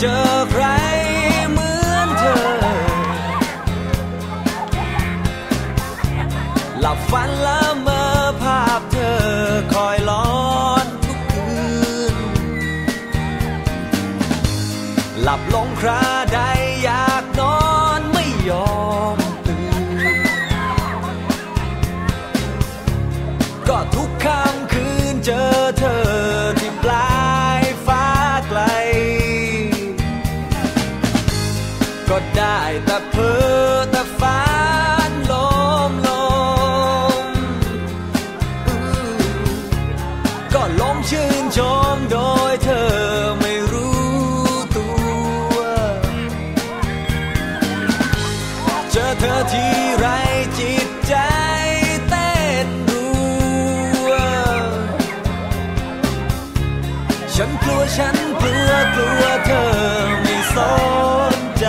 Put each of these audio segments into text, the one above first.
เจอใครเหมือนเธอ หลับฝันละเมอภาพเธอคอยร้อนทุกคืน หลับลงคราใดอยากนอนไม่ยอมตื่น ก็ทุกค่ำ ได้แต่เพ้อแต่ฝันลมลมอืมก็ล้มชื่นชมโดยเธอไม่รู้ตัว เจอเธอที่ไรจิตใจเต้นรัว ฉันกลัวฉันกลัวกลัวเธอไม่สนใจ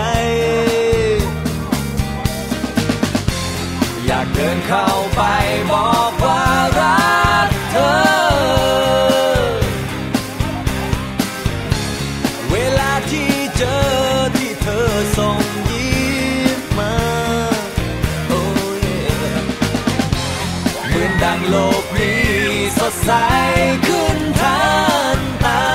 ดังโลกนี้สดใสขึ้นทันตา